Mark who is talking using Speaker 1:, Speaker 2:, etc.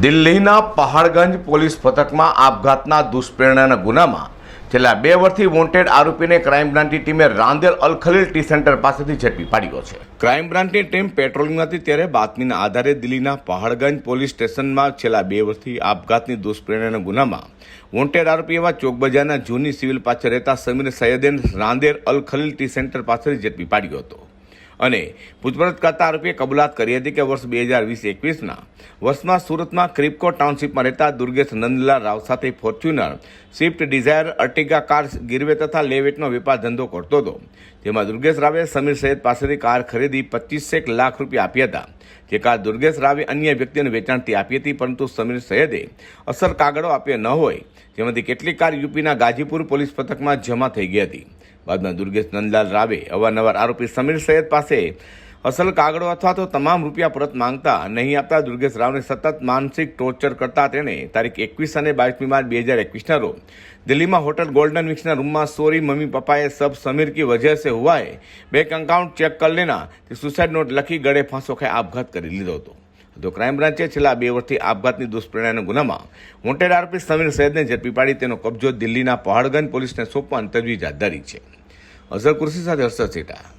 Speaker 1: દિલ્હીના પહાડગંજ પોલીસ પથકમાં આપઘાતના દુષ્પ્રેરણાના ગુનામાં છેલ્લા બે વર્ષથી વોન્ટેડ આરોપીને ક્રાઇમ બ્રાન્ચની ટીમે રાંદેર અલ ખલીલ ટી સેન્ટર પાસેથી ઝડપી પાડ્યો છે. ક્રાઇમ બ્રાન્ચની ટીમ પેટ્રોલિંગમાં હતી ત્યારે બાતમીના આધારે દિલ્હીના પહાડગંજ પોલીસ સ્ટેશનમાં છેલ્લા બે વર્ષથી આપઘાતની દુષ્પ્રેરણાના ગુનામાં વોન્ટેડ આરોપી એવા ચોકબજારના જૂની સિવિલ પાછળ રહેતા સમીર સૈયદેન રાંદેર અલ ખલીલ ટી સેન્ટર પાસેથી ઝડપી પાડ્યો હતો. અને પૂછપરછ કરતા આરોપીએ કબૂલાત કરી હતી કે વર્ષ બે હજાર વીસ એકવીસના વર્ષમાં સુરતમાં ક્રિપકો ટાઉનશીપમાં રહેતા દુર્ગેશ નંદલાલ રાવ સાથે Fortuner Swift Dzire Ertiga car ગીરવે તથા લેવેટનો વેપાર ધંધો કરતો હતો. જેમાં દુર્ગેશ રાવે સમીર સૈયદ પાસેથી કાર ખરીદી પચીસેક લાખ રૂપિયા આપ્યા હતા. જે કાર દુર્ગેશ રાવે અન્ય વ્યક્તિને વેચાણથી આપી હતી, પરંતુ સમીર સૈયદે અસર કાગળો આપ્યા ન હોય જેમાંથી કેટલીક કાર યુપીના ગાજીપુર પોલીસ પથકમાં જમા થઈ ગઈ હતી. બાદમાં દુર્ગેશ નંદલાલ રાવે અવારનવાર આરોપી સમીર સૈયદ પાસે અસલ કાગળો અથવા તો તમામ રૂપિયા પરત માંગતા નહીં આપતા દુર્ગેશ રાવને સતત માનસિક ટોર્ચર કરતા તેણે તારીખ એકવીસ અને બાવીસમી માર્ચ બે હજાર એકવીસના રોજ દિલ્હીમાં હોટલ ગોલ્ડન વિક્સના રૂમમાં સોરી મમ્મી પપ્પાએ સબ સમીર કી વજહ સે હુઆએ બેંક અકાઉન્ટ ચેક કર લેના. તે સુસાઇડ નોટ લખી ગળે ફાંસો ખાઈ આપઘાત કરી લીધો હતો. તો ક્રાઇમ બ્રાન્ચે છેલ્લા બે વર્ષથી આપઘાતની દુષ્પ્રેરણાના ગુનામાં વોન્ટેડ આરોપી સમીર સૈદને ઝડપી પાડી તેનો કબજો દિલ્હીના પહાડગંજ પોલીસને સોંપવાની તજવીજ હાથ ધરી છે. અઝર કુર્સી સાથે હર્ષદ સેટા.